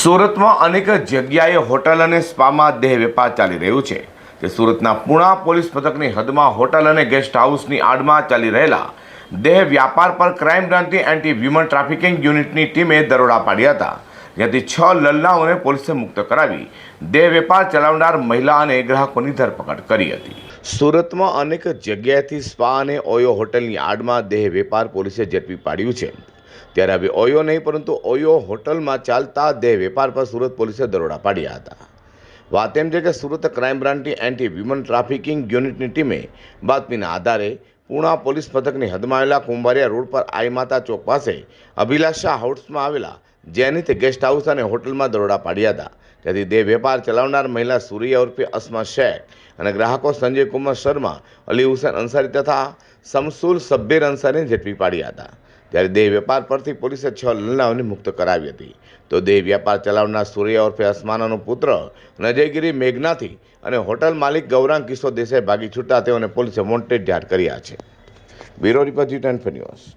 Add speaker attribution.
Speaker 1: સુરતમાં અનેક જગ્યાએ હોટલ અને સ્પામાં દેહ વેપાર ચાલી રહ્યું છે. તે સુરતના પુણા પોલીસ મથકની હદમાં હોટલ અને ગેસ્ટ હાઉસની આડમાં ચાલી રહેલા દેહ વ્યાપાર પર ક્રાઇમ બ્રાન્ચની એન્ટી વ્યુમન ટ્રાફિકિંગ યુનિટની ટીમે દરોડા પાડ્યા હતા. જ્યાંથી છ લલ્લાઓને પોલીસે મુક્ત કરાવી દેહ વેપાર ચલાવનાર મહિલા અને ગ્રાહકોની ધરપકડ કરી હતી. સુરતમાં અનેક જગ્યાએથી સ્પા અને ઓયો હોટલની આડમાં દેહ વેપાર પોલીસે ઝડપી પાડ્યું છે. ત્યારે હવે ઓયો નહીં, પરંતુ ઓયો હોટલમાં ચાલતા દેહ વેપાર પર સુરત પોલીસે દરોડા પાડ્યા હતા. વાત એમ છે કે સુરત ક્રાઇમ બ્રાન્ચની એન્ટી વ્યુમન ટ્રાફિકિંગ યુનિટની ટીમે બાતમીના આધારે પૂણા પોલીસ મથકની હદમાં આવેલા કુંભારિયા રોડ પર આઈમાતા ચોક પાસે અભિલાષા હાઉસમાં આવેલા જેનિત ગેસ્ટ હાઉસ અને હોટલમાં દરોડા પાડ્યા હતા. ત્યાંથી દેહ વેપાર ચલાવનાર મહિલા સૂર્ય ઉર્ફે અસ્મા શેખ અને ગ્રાહકો સંજય કુમાર શર્મા, અલી હુસેન અંસારી તથા સમસુલ સબ્બીર અંસારીને ઝડપી પાડ્યા હતા. ત્યારે દેહ વેપાર પરથી પોલીસે છ લલ્લાઓને મુક્ત કરાવી હતી. તો દેહ વ્યાપાર ચલાવનાર સૂર્ય ઉર્ફે અસમાનાનો પુત્ર નજયગીરી મેઘનાથી અને હોટલ માલિક ગૌરાંગ કિશોર દેસાઈ ભાગી છૂટતા તેઓને પોલીસે વોન્ટેડ જાહેર કર્યા છે. Bureau report news.